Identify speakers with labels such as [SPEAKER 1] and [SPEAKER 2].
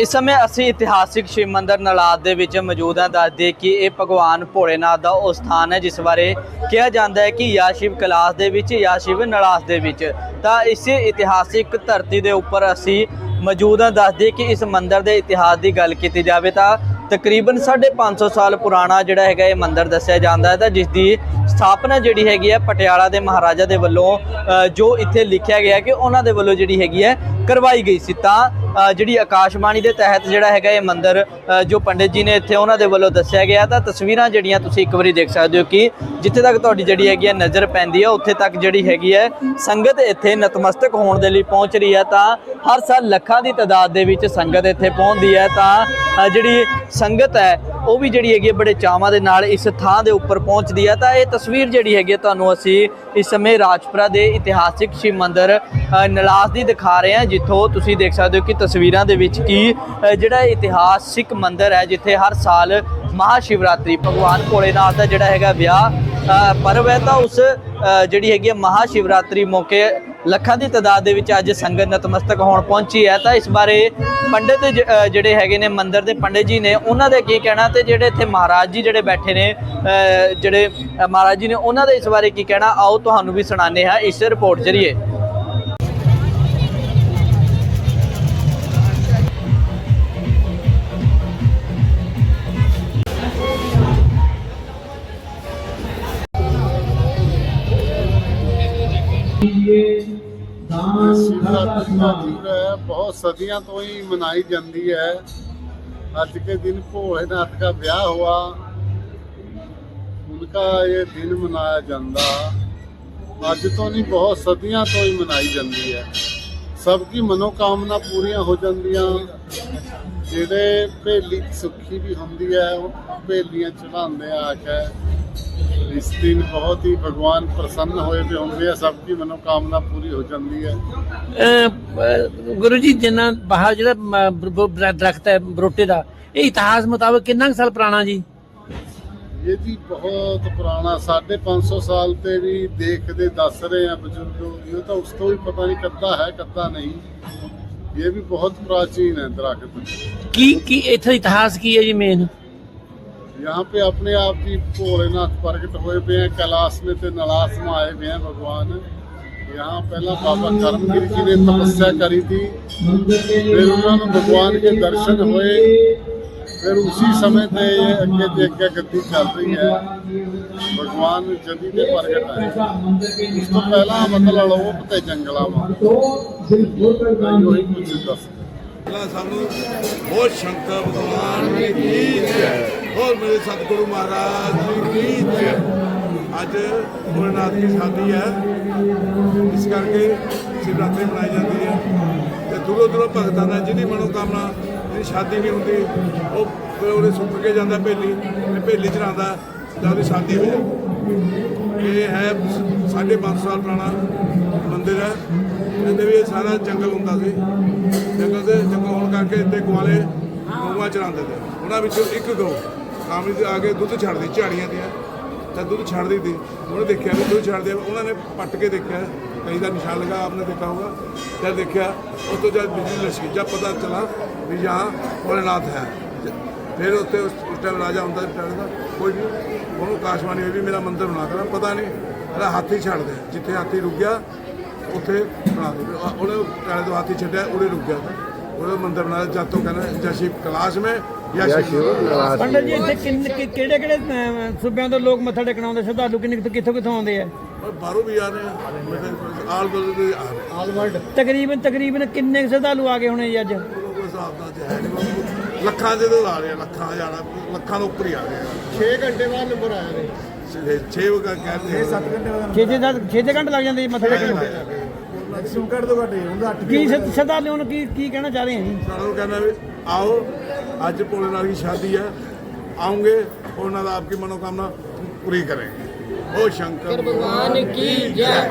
[SPEAKER 1] ਇਸ ਸਮੇਂ ਅਸੀਂ ਇਤਿਹਾਸਿਕ ਸ਼ਿਵ ਮੰਦਰ ਨਲਾਦ ਦੇ ਵਿੱਚ ਮੌਜੂਦ ਹਾਂ। ਦੱਸਦੇ ਕਿ ਇਹ ਭਗਵਾਨ ਭੋਲੇਨਾਥ ਦਾ ਉਹ ਸਥਾਨ ਹੈ, ਜਿਸ ਬਾਰੇ ਕਿਹਾ ਜਾਂਦਾ ਹੈ ਕਿ ਜਾਂ ਸ਼ਿਵ ਕੈਲਾਸ਼ ਦੇ ਵਿੱਚ ਜਾਂ ਸ਼ਿਵ ਨਲਾਸ ਦੇ ਵਿੱਚ। ਤਾਂ ਇਸੇ ਇਤਿਹਾਸਿਕ ਧਰਤੀ ਦੇ ਉੱਪਰ ਅਸੀਂ ਮੌਜੂਦ ਹਾਂ। ਦੱਸਦੇ ਕਿ ਇਸ ਮੰਦਰ ਦੇ ਇਤਿਹਾਸ ਦੀ ਗੱਲ ਕੀਤੀ ਜਾਵੇ ਤਾਂ ਤਕਰੀਬਨ 550 ਸਾਲ ਪੁਰਾਣਾ ਜਿਹੜਾ ਹੈਗਾ ਇਹ ਮੰਦਿਰ ਦੱਸਿਆ ਜਾਂਦਾ ਹੈ। ਤਾਂ ਜਿਸ ਦੀ ਸਥਾਪਨਾ ਜਿਹੜੀ ਹੈਗੀ ਹੈ, ਪਟਿਆਲਾ ਦੇ ਮਹਾਰਾਜਾ ਦੇ ਵੱਲੋਂ ਜੋ ਇੱਥੇ ਲਿਖਿਆ ਗਿਆ ਕਿ ਉਹਨਾਂ ਦੇ ਵੱਲੋਂ ਜਿਹੜੀ ਹੈਗੀ ਹੈ, ਕਰਵਾਈ ਗਈ ਸੀ। ਤਾਂ ਜਿਹੜੀ ਆਕਾਸ਼ਬਾਣੀ ਦੇ ਤਹਿਤ ਜਿਹੜਾ ਹੈਗਾ ਇਹ ਮੰਦਿਰ ਜੋ ਪੰਡਿਤ ਜੀ ਨੇ ਇੱਥੇ ਉਹਨਾਂ ਦੇ ਵੱਲੋਂ ਦੱਸਿਆ ਗਿਆ, ਤਾਂ ਤਸਵੀਰਾਂ ਜਿਹੜੀਆਂ ਤੁਸੀਂ ਇੱਕ ਵਾਰੀ ਦੇਖ ਸਕਦੇ ਹੋ ਕਿ ਜਿੱਥੇ ਤੱਕ ਤੁਹਾਡੀ ਜਿਹੜੀ ਹੈਗੀ ਹੈ ਨਜ਼ਰ ਪੈਂਦੀ ਹੈ ਉੱਥੇ ਤੱਕ ਜਿਹੜੀ ਹੈਗੀ ਹੈ ਸੰਗਤ ਇੱਥੇ ਨਤਮਸਤਕ ਹੋਣ ਦੇ ਲਈ ਪਹੁੰਚ ਰਹੀ ਹੈ ਤਾਂ ਹਰ ਸਾਲ ਲੱਖਾਂ ਦੀ ਤਾਦਾਦ ਦੇ ਵਿੱਚ ਸੰਗਤ ਇੱਥੇ ਪਹੁੰਚਦੀ ਹੈ ਤਾਂ ਜਿਹੜੀ ਸੰਗਤ ਹੈ, ਉਹ ਵੀ ਜਿਹੜੀ ਹੈਗੀ ਹੈ ਬੜੇ ਚਾਵਾਂ ਦੇ ਨਾਲ ਇਸ ਥਾਂ ਦੇ ਉੱਪਰ ਪਹੁੰਚਦੀ ਹੈ ਤਾਂ ਇਹ ਤਸਵੀਰ ਜਿਹੜੀ ਹੈਗੀ ਹੈ ਤੁਹਾਨੂੰ ਅਸੀਂ ਇਸ ਸਮੇਂ ਰਾਜਪੁਰਾ ਦੇ ਇਤਿਹਾਸਿਕ ਸ਼ਿਵ ਮੰਦਿਰ ਨਲਾਸ ਦੀ ਦਿਖਾ ਰਹੇ ਹਾਂ ਜਿੱਥੋਂ ਤੁਸੀਂ ਦੇਖ ਸਕਦੇ ਹੋ ਕਿ ਤਸਵੀਰਾਂ ਦੇ ਵਿੱਚ ਕਿ ਅ, ਜਿਹੜਾ ਇਤਿਹਾਸਿਕ ਮੰਦਿਰ ਹੈ ਜਿੱਥੇ ਹਰ ਸਾਲ ਮਹਾਸ਼ਿਵਰਾਤਰੀ ਭਗਵਾਨ ਭੋਲੇਨਾਥ ਦਾ ਜਿਹੜਾ ਹੈਗਾ ਵਿਆਹ ਪਰਵ ਹੈ ਤਾਂ ਉਸ ਜਿਹੜੀ ਹੈਗੀ ਹੈ ਮਹਾਸ਼ਿਵਰਾਤਰੀ ਮੌਕੇ ਲੱਖਾਂ ਦੀ ਤਾਦਾਦ ਦੇ ਵਿੱਚ ਅੱਜ ਸੰਗਤ ਨਤਮਸਤਕ ਹੋਣ ਪਹੁੰਚੀ ਹੈ। ਤਾਂ ਇਸ ਬਾਰੇ ਪੰਡਿਤ ਜ- ਜਿਹੜੇ ਹੈਗੇ ਨੇ ਮੰਦਿਰ ਦੇ ਪੰਡਿਤ ਜੀ ਨੇ ਉਹਨਾਂ ਦੇ ਕੀ ਕਹਿਣਾ ਤੇ ਜਿਹੜੇ ਇੱਥੇ ਮਹਾਰਾਜ ਜੀ ਜਿਹੜੇ ਬੈਠੇ ਨੇ ਜਿਹੜੇ ਮਹਾਰਾਜ ਜੀ ਨੇ ਉਹਨਾਂ ਦੇ ਇਸ ਬਾਰੇ ਕੀ ਕਹਿਣਾ ਆਓ ਤੁਹਾਨੂੰ ਵੀ ਸੁਣਾਉਂਦੇ ਹਾਂ ਇਸ ਰਿਪੋਰਟ ਜਰੀਏ।
[SPEAKER 2] शिवरात्रि का दिन है बहुत सदियां तो ही मनाई जाती है आज के दिन भोलेनाथ का ब्याह हुआ उनका ये दिन मनाया जाता ਅੱਜ ਤੋਂ ਨਹੀਂ ਬਹੁਤ ਸਦੀਆਂ ਤੋਂ ਹੀ ਮਨਾਈ ਜਾਂਦੀ ਹੈ ਸਭ ਦੀ ਮਨੋਕਾਮਨਾ ਪੂਰੀਆਂ ਹੋ ਜਾਂਦੀਆਂ ਜਿਹੜੇ ਭੇਲੀ ਸੁੱਖੀ ਵੀ ਹੁੰਦੀ ਹੈ ਉਹ ਭੇਲੀਆਂ ਚੜਾਉਂਦੇ ਆ ਕੇ ਇਸ ਦਿਨ ਬਹੁਤ ਹੀ ਭਗਵਾਨ ਪ੍ਰਸੰਨ ਹੋਏ ਵੀ ਹੁੰਦੇ ਆ ਸਭ ਦੀ ਮਨੋਕਾਮਨਾ ਪੂਰੀ ਹੋ ਜਾਂਦੀ ਹੈ।
[SPEAKER 3] ਅਹ, ਗੁਰੂ ਜੀ ਜਿੰਨਾ ਬਾਹਰ ਜਿਹੜਾ ਮ, ਬ- ਬ- ਦਰਖਤ ਹੈ ਬਰੋਟੇ ਦਾ ਇਹ ਇਤਿਹਾਸ ਮੁਤਾਬਕ ਕਿੰਨਾ ਕੁ ਸਾਲ ਪੁਰਾਣਾ ਜੀ?
[SPEAKER 2] ਇਹ ਜੀ ਬਹੁਤ ਪੁਰਾਣਾ 550 ਸਾਲ ਤੇ ਵੀ ਦੇਖਦੇ ਦੱਸ ਰਹੇ ਆ ਬਜ਼ੁਰਗ ਇਹ ਤਾਂ ਉਸ ਤੋਂ ਵੀ ਪਤਾ ਨਹੀਂ ਕੱਦਾ ਹੈ ਕੱਦਾ ਨਹੀਂ। ਇਹ ਵੀ ਬਹੁਤ ਪ੍ਰਾਚੀਨ ਹੈ ਦਰਖਤ।
[SPEAKER 3] ਕੀ ਕੀ ਇੱਥੇ ਇਤਿਹਾਸ ਕੀ ਹੈ ਜੀ ਮੇਨ
[SPEAKER 2] यहाँ पे अपने आप ही भोलेनाथ प्रकट हुए हुए हैं कैलाश में से नलाश में आए हुए हैं भगवान यहाँ पहला बाबा कर्मगिरी जी ने तपस्या करी थी फिर उन्होंने भगवान के दर्शन हुए फिर उसी समय से ये अगे देख के गद्दी चल रही है भगवान जदी के प्रगट है उस तो पहला मतलब लोप ते जंगला में वही कुछ दस
[SPEAKER 4] ਪਹਿਲਾਂ ਸਾਨੂੰ ਬਹੁਤ ਸ਼ੰਕਰ ਭਗਵਾਨ ਦੀ ਕੀ ਜੈ ਹੋਰ ਮੇਰੇ ਸਤਿਗੁਰੂ ਮਹਾਰਾਜ ਦੀ ਕੀ ਜੈ ਅੱਜ ਭੋਲੇਨਾਥ ਦੀ ਸ਼ਾਦੀ ਹੈ। ਇਸ ਕਰਕੇ ਸ਼ਿਵਰਾਤਰੀ ਮਨਾਈ ਜਾਂਦੀ ਹੈ। ਤੇ ਦੂਰੋਂ ਦੂਰੋਂ ਭਗਤਾਂ ਦਾ ਜਿਹਦੀ ਮਨੋਕਾਮਨਾ ਜਿਹਦੀ ਸ਼ਾਦੀ ਨਹੀਂ ਹੁੰਦੀ, ਉਹ ਫਿਰ ਉਹਦੇ ਸੁੱਕ ਕੇ ਜਾਂਦਾ ਭੇਲੀ ਤੇ ਭੇਲੀ ਚੜਾਉਂਦਾ ਤਾਂ ਉਹਦੀ ਸ਼ਾਦੀ ਹੋ ਜਾਂਦੀ। ਇਹ ਹੈ 550 ਸਾਲ ਪੁਰਾਣਾ ਮੰਦਿਰ ਹੈ। ਇਹਦੇ ਵੀ ਸਾਰਾ ਜੰਗਲ ਹੁੰਦਾ ਸੀ। ਜੰਗਲ ਦੇ ਜੰਗਲ ਹੋਣ ਕਰਕੇ ਇੱਥੇ ਗਵਾਲੇ ਗਊਆਂ ਚਰਾਉਂਦੇ ਤੇ ਉਹਨਾਂ ਵਿੱਚੋਂ ਇੱਕ ਗਊ ਕਾਮੜੀ ਦੇ ਆ ਕੇ ਦੁੱਧ ਛੱਡਦੀ, ਝਾੜੀਆਂ ਦੀਆਂ। ਤਾਂ ਦੁੱਧ ਛੱਡਦੀ ਤੀ। ਉਹਨੇ ਦੇਖਿਆ ਵੀ ਦੁੱਧ ਛੱਡਦੇ ਉਹਨਾਂ ਨੇ ਪੱਟ ਕੇ ਦੇਖਿਆ। ਕਈ ਦਾ ਨਿਸ਼ਾਨ ਲਗਾ, ਆਪਨੇ ਦੇਖਾ ਹੋਗਾ ਜਦ ਦੇਖਿਆ, ਉਸ ਤੋਂ ਜਦ ਬਿਜਲੀ ਲਸ਼ਕੀ ਜਦ ਪਤਾ ਚਲਾ ਵੀ यहाँ ਭੋਲੇਨਾਥ ਹੈ। ਫਿਰ ਉੱਥੇ ਉਸ ਟਾਈਮ ਰਾਜਾ ਹੁੰਦਾ ਸੀ ਦਾ। ਕੋਈ ਵੀ ਉਹਨੂੰ ਕਾਸ਼ਵਾਨੀ ਹੋਈ ਵੀ ਮੇਰਾ ਮੰਦਰ ਬਣਾ ਕਰਾਂ ਪਤਾ ਨਹੀਂ। ਇਹਦਾ ਹਾਥੀ ਛੱਡਦੇ ਜਿੱਥੇ ਹਾਥੀ ਰੁਕ ਗਿਆ, ਉੱਥੇ ਬਣਾ ਦੇ। ਉਹਨੇ ਟਾਲੇ ਤੋਂ ਹਾਥੀ ਛੱਡਿਆ ਉਹਨੇ ਰੁਕ ਗਿਆ। ਉਹਦਾ ਮੰਦਿਰ ਬਣਾਇਆ ਜਦ ਤੋਂ ਕਹਿੰਦਾ ਜਾਂ ਸ਼ਿਵ ਕਲਾਸ਼ ਮੈਂ ਜਾਂ ਸ਼ਿਵ
[SPEAKER 3] ਪੰਡਤ ਜੀ ਇੱਥੇ ਕਿਹੜੇ ਕਿਹੜੇ ਸੂਬਿਆਂ ਤੋਂ ਲੋਕ ਮੱਥਾ ਟੇਕਣ ਆਉਂਦੇ ਸ਼ਰਧਾਲੂ ਕਿੰਨੇ ਕਿੱਥੋਂ ਕਿੱਥੋਂ ਆਉਂਦੇ ਆ?
[SPEAKER 4] ਬਾਹਰੋਂ ਵੀ ਆ ਰਹੇ ਆ। ਆਲ ਦੇ ਆ ਰਹੇ ਆ।
[SPEAKER 3] ਤਕਰੀਬਨ ਤਕਰੀਬਨ ਕਿੰਨੇ ਸ਼ਰਧਾਲੂ ਆ ਗਏ ਹੋਣੇ ਜੀ ਅੱਜ?
[SPEAKER 4] ਉਹਨੂੰ ਕੋਈ ਹਿਸਾਬ ਦਾ ਅੱਜ ਹੈ ਨਹੀਂ ਬਾਬੂ। ਲੱਖਾਂ ਦੇ ਤੋਂ ਆ ਰਹੇ ਲੱਖਾਂ ਹਜ਼ਾਰਾਂ ਲੱਖਾਂ ਤੋਂ ਉੱਪਰ ਹੀ ਆ ਰਹੇ ਆ। 6 ਘੰਟੇ ਬਾਅਦ ਨੰਬਰ ਆਇਆ ਨੇ 6 ਵਜੇ ਕਹਿੰਦੇ 7 ਘੰਟੇ
[SPEAKER 3] 6 6 6 ਘੰਟੇ ਲੱਗ ਜਾਂਦੇ ਜੀ ਮੱਥਾ ਟੇਕਣ ਨੂੰ।
[SPEAKER 4] ਘੱਟ
[SPEAKER 3] ਤੋਂ ਘੱਟ ਇਹ ਕਹਿਣਾ ਚਾਹ ਰਹੇ ਆ ਜੀ?
[SPEAKER 4] ਸਾਰਿਆਂ ਆਓ ਅੱਜ ਭੋਲੇ ਨਾਲ ਦੀ ਸ਼ਾਦੀ ਹੈ ਆਉਂਗੇ ਉਹਨਾਂ ਦਾ ਆਪਕੀ ਮਨੋਕਾਮਨਾ ਪੂਰੀ ਕਰਾਂਗੇ। ਉਹ ਸ਼ੰਕਰ। ਭਗਵਾਨ ਕੀ ਜੈ।